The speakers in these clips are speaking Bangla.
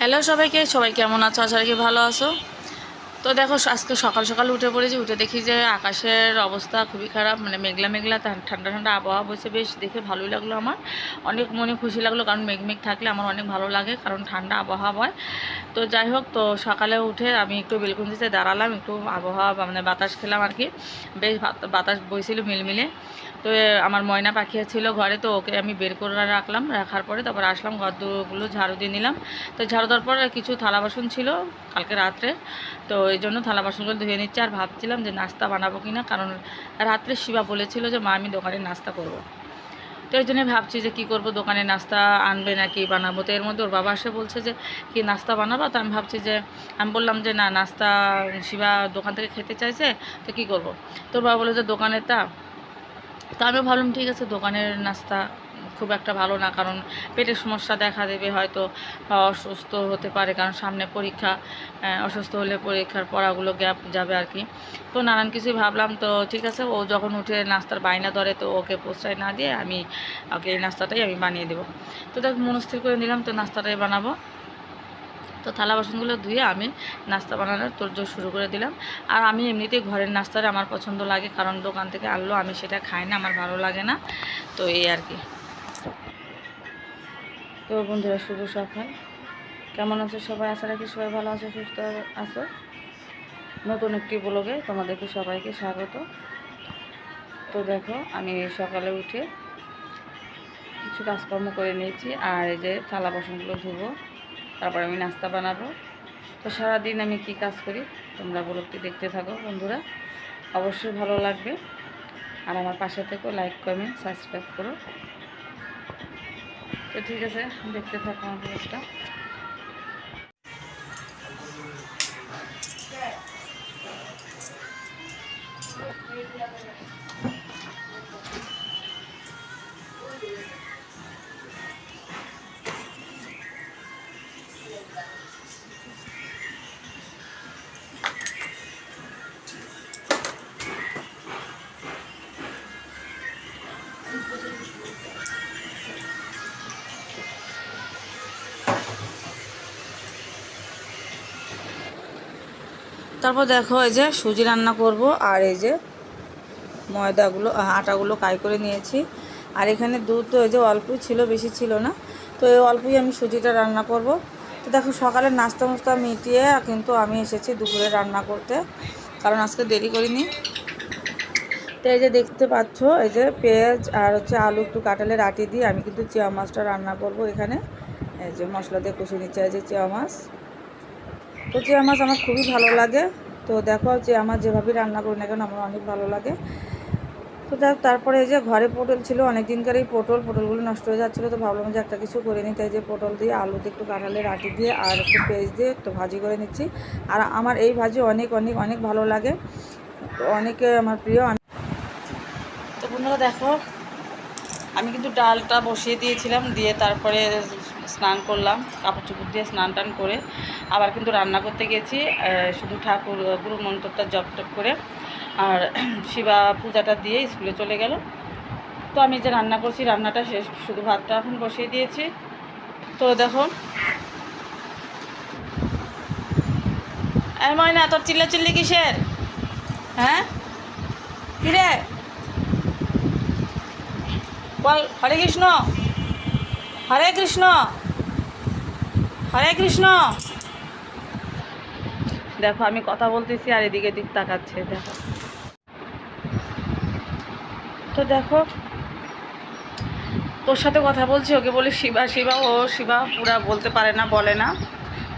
হ্যালো সবাইকে সবাই কেমন আছো? আশা রাখি ভালো আছো। তো দেখো, আজকে সকাল সকাল উঠে পড়েছি, উঠে দেখি যে আকাশের অবস্থা খুবই খারাপ মানে মেঘলা মেঘলা ঠান্ডা ঠান্ডা আবহাওয়া বসে বেশ দেখে ভালোই লাগল আমার। অনেক মনে খুশি লাগল, কারণ মেঘ মেঘ থাকলে আমার অনেক ভালো লাগে, কারণ ঠান্ডা আবহাওয়া হয়। তো যাই হোক, তো সকালে উঠে আমি একটু বেলকুঞ্জিতে দাঁড়ালাম, একটু আবহাওয়া মানে বাতাস খেলাম আর কি। বেশ বাতাস বইছিল মিলমিলে। তো আমার ময়না পাখি ছিল ঘরে, তো ওকে আমি বের করে রাখলাম, রাখার পরে তারপর আসলাম ঘরগুলো ঝাড়ু দিয়ে নিলাম। তো ঝাড়ু দেওয়ার পর কিছু থালা বাসন ছিল কালকে রাত্রে। তো এই জন্য থালা বাসনগুলো ধুয়ে নিচ্ছে আর ভাবছিলাম যে নাস্তা বানাবো কি না কারণ রাত্রে শিবা বলেছিল যে মা, আমি দোকানে নাস্তা করব। তো এই জন্যই ভাবছি যে কী করব, দোকানে নাস্তা আনবে নাকি বানাবো তো এর মধ্যে ওর বাবা এসে বলছে যে, কি নাস্তা বানাবো তো আমি ভাবছি যে, আমি বললাম যে, না, নাস্তা শিবা দোকান থেকে খেতে চাইছে, তো কী করব। তোর বাবা বলে যে দোকানের তা তো আমি ভাবলাম, ঠিক আছে, দোকানের নাস্তা খুব একটা ভালো না, কারণ পেটের সমস্যা দেখা দেবে, হয়তো অসুস্থ হতে পারে, কারণ সামনে পরীক্ষা অসুস্থ হলে পরীক্ষার পড়াগুলো গ্যাপ যাবে আর কি। তো নানান কিছুই ভাবলাম, তো ঠিক আছে, ও যখন উঠে নাস্তার বায়না ধরে, তো ওকে প্রশ্রয় না দিয়ে আমি ওকে এই নাস্তাটাই আমি বানিয়ে দেবো। তো দেখ মনস্থির করে নিলাম, তো নাস্তাটাই বানাবো। তো থালা বাসনগুলো ধুয়ে আমি নাস্তা বানানোর তোরজোর শুরু করে দিলাম। আর আমি এমনিতেই ঘরের নাস্তাটা আমার পছন্দ লাগে, কারণ দোকান থেকে আনলো আমি সেটা খাই না, আমার ভালো লাগে না। তো এই আর কি। তো বন্ধুরা, শুভ সকাল। কেমন আছো সবাই? আশা রাখি সবাই ভালো আছো, সুস্থ আছো। নতুন একটি ব্লগে তোমাদেরকে সবাইকে স্বাগত। তো দেখো, আমি সকালে উঠে কিছু কাজকর্ম করে নিয়েছি, আর এই যে থালা বাসনগুলো ধুবো, তারপর আমি নাস্তা বানাবো। তো সারাদিন আমি কি কাজ করি, তোমরা ব্লগটি দেখতে থাকো বন্ধুরা। অবশ্যই ভালো লাগবে। আর আমার পাশে থেকো, লাইক, কমেন্ট, সাবস্ক্রাইব করো। তো ঠিক আছে দেখতে থাকো আমার ব্লগটা তারপর দেখো এই যে সুজি রান্না করব, আর এই যে ময়দাগুলো আটাগুলো কাই করে নিয়েছি। আর এখানে দুধ তো এই যে অল্পই ছিল, বেশি ছিল না। তো এই অল্পই আমি সুজিটা রান্না করব। তো দেখো সকালে নাস্তা মুস্তা মিটিয়ে কিন্তু আমি এসেছি দুপুরে রান্না করতে, কারণ আজকে দেরি করিনি। তো এই যে দেখতে পাচ্ছ, এই যে পেঁয়াজ আর হচ্ছে আলু একটু কাটালের আটি দিয়ে আমি কিন্তু চিয়া মাছটা রান্না করব এখানে। এই যে মশলা দিয়ে কষে নিচ্ছে এই যে চিয়া মাছ। তো চিয়া মাছ আমার খুবই ভালো লাগে। তো দেখো চিয়া মাছ যেভাবে রান্না করি না কেন, আমার অনেক ভালো লাগে। তো তারপরে এই যে ঘরে পটল ছিল অনেক দিনকার এই পটল, পটলগুলো নষ্ট হয়ে যাচ্ছিল, তো ভাবলাম যে একটা কিছু করে নিতে যে পটল দিয়ে আলুতে একটু কাঁঠালের আটি দিয়ে আর একটু পেঁয়াজ দিয়ে একটু ভাজি করে নিচ্ছি। আর আমার এই ভাজি অনেক অনেক অনেক ভালো লাগে। অনেকে আমার প্রিয় তো বন্ধুরা দেখো, আমি কিন্তু ডালটা বসিয়ে দিয়েছিলাম, দিয়ে তারপরে স্নান করলাম কাপড় চোপড় দিয়ে স্নান টান করে আবার কিন্তু রান্না করতে গেছি শুধু ঠাকুর গুরু মন্ত্রটা জপ টপ করে আর শিবা পূজাটা দিয়ে স্কুলে চলে গেল। তো আমি যে রান্না করছি, রান্নাটা শেষ, শুধু ভাতটা এখন বসিয়ে দিয়েছি। তো দেখো। এই ময়না, তোর চিল্লা চিল্লি কিসের? হ্যাঁ? কিরে? বল, হরে কৃষ্ণ। হরে কৃষ্ণ। হরে কৃষ্ণ। দেখো, আমি কথা বলতেছি আর এদিকে দিক তাকাচ্ছে, দেখো। তো দেখো, তোর সাথে কথা বলছি, ওকে বলি, শিবা শিবা, ও শিবা, পুরা বলতে পারে না, বলে না।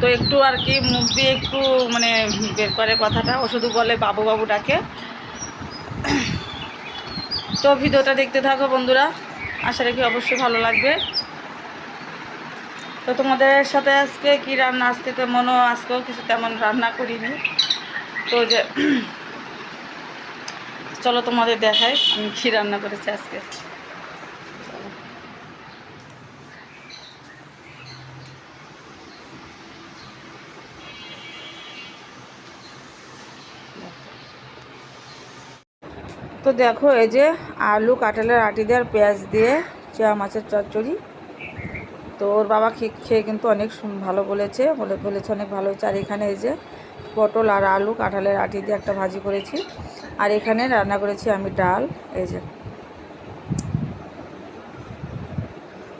তো একটু আর কি মুখ দিয়ে একটু মানে বের করে কথাটা, ও শুধু বলে বাবু বাবু ডাকে তো ভিডিওটা দেখতে থাকো বন্ধুরা, আশা রাখি অবশ্যই ভালো লাগবে। তো তোমাদের সাথে আজকে কি রান্না? আজকে তেমনও আজকেও কিছু তেমন রান্না করিনি। তো যে চলো তোমাদের দেখাই আমি কী রান্না করেছি আজকে। তো দেখো, এই যে আলু, কাঁঠালের আটি দিয়ে আর পেঁয়াজ দিয়ে, চেয়া মাছের চচ্চড়ি। তো ওর বাবা খেয়ে খেয়ে কিন্তু অনেক ভালো বলেছে, বলে, বলেছে অনেক ভালো হয়েছে। আর এখানে এই যে পটল আর আলু, কাঁঠালের আটি দিয়ে একটা ভাজি করেছি। আর এখানে রান্না করেছি আমি ডাল, এই যে।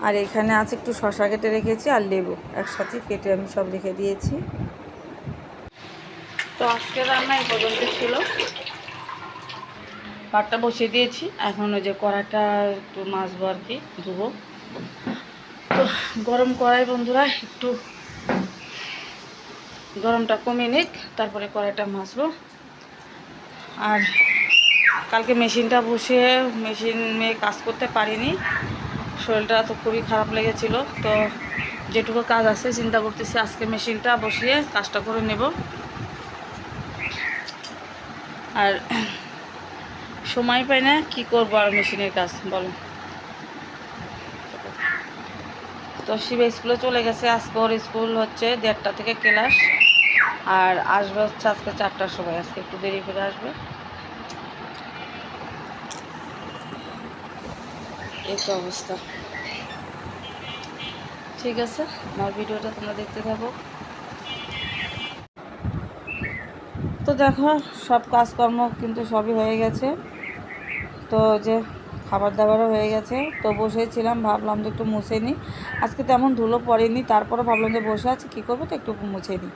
আর এখানে আছে একটু শশা কেটে রেখেছি আর লেবু। একসাথে কেটে আমি সব রেখে দিয়েছি। তো আজকে রান্না এই পর্যন্ত ছিল। ভাতটা বসিয়ে দিয়েছি। এখন ওই যে কড়াটা একটু মাছবো আর কি, ধুবো। গরম কড়াই বন্ধুরা, একটু গরমটা কমে নিক, তারপরে কড়াইটা মাছবো। আর কালকে মেশিনটা বসিয়ে, মেশিনে কাজ করতে পারিনি। শরীরটা তো খুবই খারাপ লেগেছিল, তো যেটুকু কাজ আছে, চিন্তা করতেছি আজকে মেশিনটা বসিয়ে কাজটা করে নেব। আর সময় পাই না, কী করব আর মেশিনের কাজ, বলো। তো শিবে স্কুলে চলে গেছে। আজকে ওর স্কুল হচ্ছে দেড়টা থেকে ক্লাস। আর আসবে হচ্ছে আজকে চারটার সময়। আজকে একটু দেরি করে আসবে। এই তো অবস্থা। ঠিক আছে, আমার ভিডিওটা তোমরা দেখতে থাকো। তো দেখো, সব কাজকর্ম কিন্তু সবই হয়ে গেছে। তো যে খাবার দাবারও হয়ে গেছে। তো বসেছিলাম, ভাবলাম যে একটু মুছে নিই। আজকে তেমন ধুলো পড়েনি তারপরে ভাবলাম যে বসে আছি, কী করব? তো একটু মুছে নিই।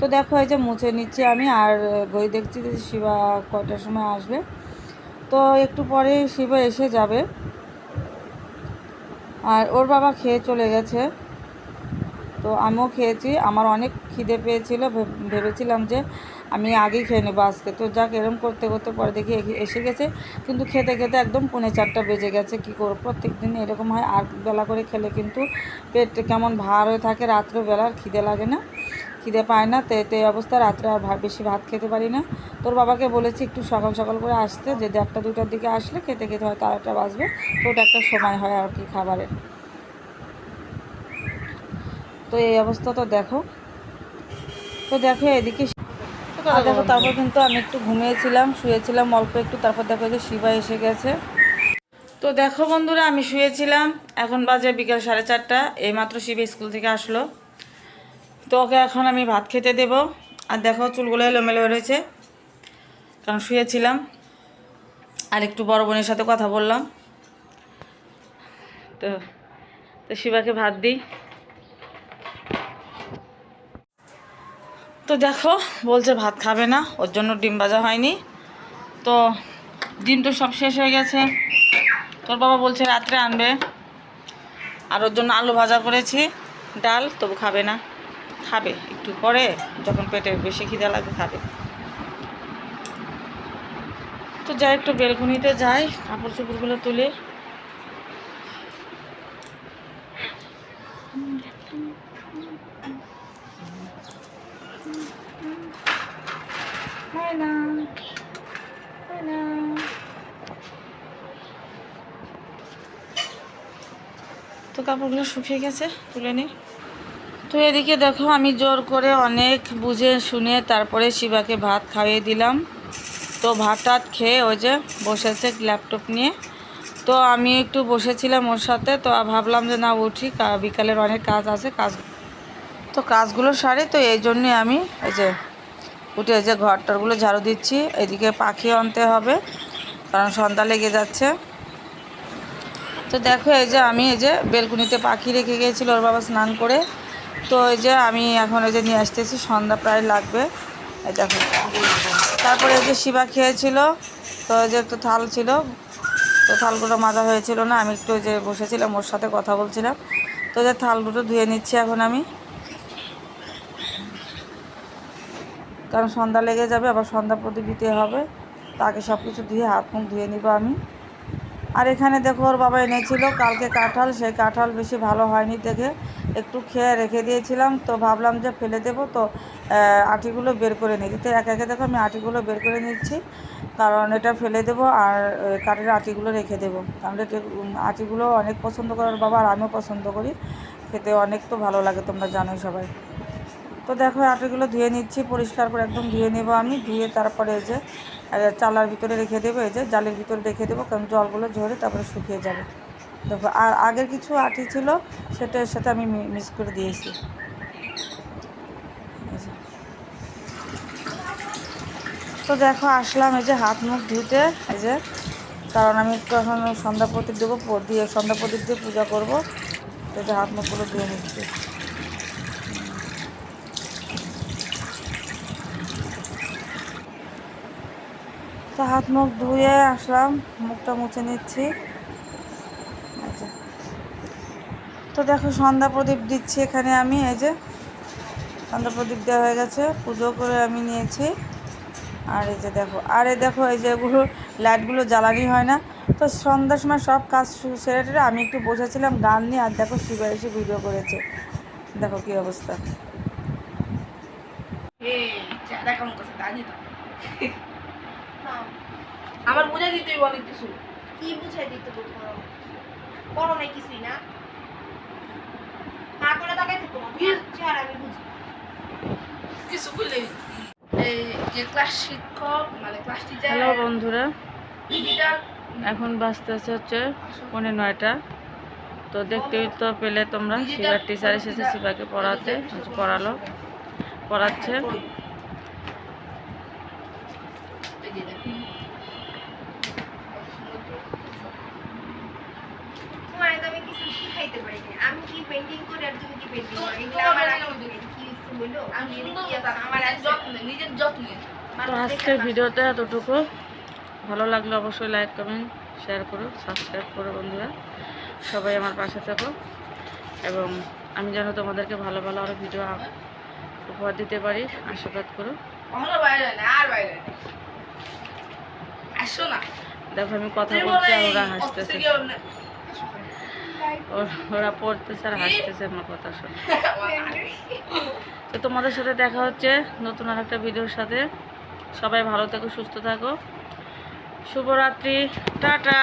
তো দেখো, এই যে মুছে নিচ্ছি আমি, আর গই দেখছি যে শিবা কয়টার সময় আসবে। তো একটু পরে শিবা এসে যাবে। আর ওর বাবা খেয়ে চলে গেছে। তো আমিও খেয়েছি, আমার অনেক খিদে পেয়েছিল ভেবেছিলাম যে আমি আগেই খেয়ে নেব আজকে। তো যাক, এরম করতে করতে পরে দেখি এসে গেছে। কিন্তু খেতে খেতে একদম পৌনে চারটা বেজে গেছে। কী করব? প্রত্যেক দিন এরকম হয়। আর বেলা করে খেলে কিন্তু পেট কেমন ভার হয়ে থাকে রাত্রেবেলা, আর খিদে লাগে না। খিদে পায় না। তো তো এই অবস্থা, রাত্রে আর বেশি ভাত খেতে পারি না। তোর বাবাকে বলেছি একটু সকাল সকাল করে আসতে, যে একটা দুটার দিকে আসলে খেতে খেতে হয় তার একটা বাজবে। তো ওটা একটা সময় হয় আর কি খাবারের। তো এই অবস্থা তো দেখো। তো দেখো, এদিকে আর দেখো তারপর কিন্তু আমি একটু ঘুমিয়েছিলাম শুয়েছিলাম অল্প একটু তারপর দেখো যে শিবা এসে গেছে। তো দেখো বন্ধুরা আমি শুয়েছিলাম এখন বাজে বিকেল সাড়ে চারটা এইমাত্র শিবা স্কুল থেকে আসলো। তো ওকে এখন আমি ভাত খেতে দেব। আর দেখো চুলগুলো এলোমেলো রয়েছে কারণ শুয়েছিলাম। আর একটু বড় বোনের সাথে কথা বললাম। তো তো শিবাকে ভাত দিই। তো দেখো, বলছে ভাত খাবে না, ওর জন্য ডিম ভাজা হয়নি। তো ডিম তো সব শেষ হয়ে গেছে। তোর বাবা বলছে রাত্রে আনবে। আর ওর জন্য আলু ভাজা করেছি, ডাল, তবু খাবে না। খাবে একটু পরে, যখন পেটে বেশি খিদে লাগবে খাবে। তো যাই, একটু বেলকুনিতে যাই, কাপড় চোপড়গুলো তুলে Hi, না Hi, না তো কাপড়গুলো শুকিয়ে গেছে, তুলে নিই তো এদিকে দেখো, আমি জোর করে অনেক বুঝে শুনে তারপরে শিবাকে ভাত খাইয়ে দিলাম। তো ভাত টাত খেয়ে ওই যে বসেছে ল্যাপটপ নিয়ে। তো আমি একটু বসেছিলাম ওর সাথে, তো ভাবলাম যে না, উঠি বিকালের অনেক কাজ আছে, কাজ তো কাজগুলো সারি, তো এই জন্যে আমি এই যে উঠে এই যে ঘর টরগুলো ঝাড়ু দিচ্ছি। এদিকে পাখি আনতে হবে, কারণ সন্ধ্যা লেগে যাচ্ছে। তো দেখো এই যে আমি এই যে বেলকুনিতে পাখি রেখে গিয়েছিল ওর বাবা স্নান করে। তো এই যে আমি এখন এই যে নিয়ে আসতেছি, সন্ধ্যা প্রায় লাগবে। এই দেখো। তারপরে এই যে শিবা খেয়েছিল, তো এই যে একটু থাল ছিল। তো থালগুলো মাজা হয়েছিল না, আমি একটু যে বসেছিলাম, ওর সাথে কথা বলছিলাম। তো যে থাল দুটো ধুয়ে নিচ্ছি এখন আমি। কারণ সন্ধ্যা লেগে যাবে, আবার সন্ধ্যা প্রদীপ দিতে হবে। তাকে সব কিছু ধুয়ে হাত মুখ ধুয়ে নিব আমি। আর এখানে দেখো ওর বাবা এনেছিল, কালকে কাঁঠাল, সেই কাঁঠাল বেশি ভালো হয়নি দেখে। একটু খেয়ে রেখে দিয়েছিলাম, তো ভাবলাম যে ফেলে দেবো, তো আটিগুলো বের করে নিই। তো একে একে দেখো আমি আটিগুলো বের করে নিচ্ছি, কারণ এটা ফেলে দেবো আর কাঠের আটিগুলো রেখে দেবো। এটা আটিগুলো অনেক পছন্দ করার বাবা আর আমিও পছন্দ করি। খেতে অনেক তো ভালো লাগে, তোমরা জানোই সবাই। তো দেখো আটাগুলো ধুয়ে নিচ্ছি, পরিষ্কার করে একদম ধুয়ে নেব আমি। ধুয়ে তারপরে এই যে চালার ভিতরে রেখে দেবো, এই যে জালের ভিতরে রেখে দেবো, কারণ জলগুলো ঝরে তারপরে শুকিয়ে যাবে। দেখো, আর আগের কিছু আটি ছিল, সেটার সাথে আমি মিক্স করে দিয়েছি। তো দেখো, আসলাম এই যে হাত মুখ ধুতে, এই যে, কারণ আমি একটু এখন সন্ধ্যা প্রদীপ দেবো দিয়ে সন্ধ্যা প্রদীপ দিয়ে পূজা করব। তো হাত মুখগুলো ধুয়ে নিচ্ছি। তো হাত মুখ ধুয়ে আসলাম, মুখটা মুছে নিচ্ছি। আচ্ছা। তো দেখো, সন্ধ্যা প্রদীপ দিচ্ছি এখানে আমি, এই যে। সন্ধ্যা প্রদীপ দেওয়া হয়ে গেছে, পুজো করে আমি নিয়েছি। আর এই যে দেখো, আর এই দেখো, এই যে এগুলো, লাইটগুলো জ্বালানি হয় না। তো সন্ধ্যার সময় সব কাজ সেরে টেরে আমি একটু বসেছিলাম গান নিয়ে, আর দেখো, শিবা এসে ভিডিও করেছে। দেখো কী অবস্থা। আমার বুঝে দিতেই বলে কিছু। কি বুঝাই দিতে কিছুই না। হা করে তাকাই থাকো না চেহারা আমি বুঝি। কিছু বলে এই যে ক্লাস শিক্ষক মানে ক্লাস টিচার হ্যালো বন্ধুরা। দিদিটা এখন বাজতেছে হচ্ছে পৌনে নয়টা। তো দেখতেই তো পেলে তোমরা শিবার টিচার এসেছে শিবাকে পড়াতে পড়ালো পড়াচ্ছে। তোমার তো আমি কিছু শিখাইতে পারি আমি কি পেন্টিং করি আর তুমি কি পেন্টিং করো? এগুলো আমার কি আমি আমার আমার যত্নে নিজের যত্নে। তো আজকের ভিডিওটা এতটুকু। ভালো লাগলে অবশ্যই লাইক কমেন্ট শেয়ার করো সাবস্ক্রাইব করো বন্ধুরা। সবাই আমার পাশে থাকো। এবং আমি যেন তোমাদেরকে ভালো ভালো আরও ভিডিও উপহার দিতে পারি আশীর্বাদ করো। না আর বাইরে না। আসো না। দেখো আমি কথা বলছি এই হাসতেছে। ওর পড়তেছে আর হাসতেছে আমার কথা শুনে। তো তোমাদের সাথে দেখা হচ্ছে নতুন আর একটা ভিডিওর সাথে। সবাই ভালো থাকো, সুস্থ থাকো। শুভরাত্রি, টাটা।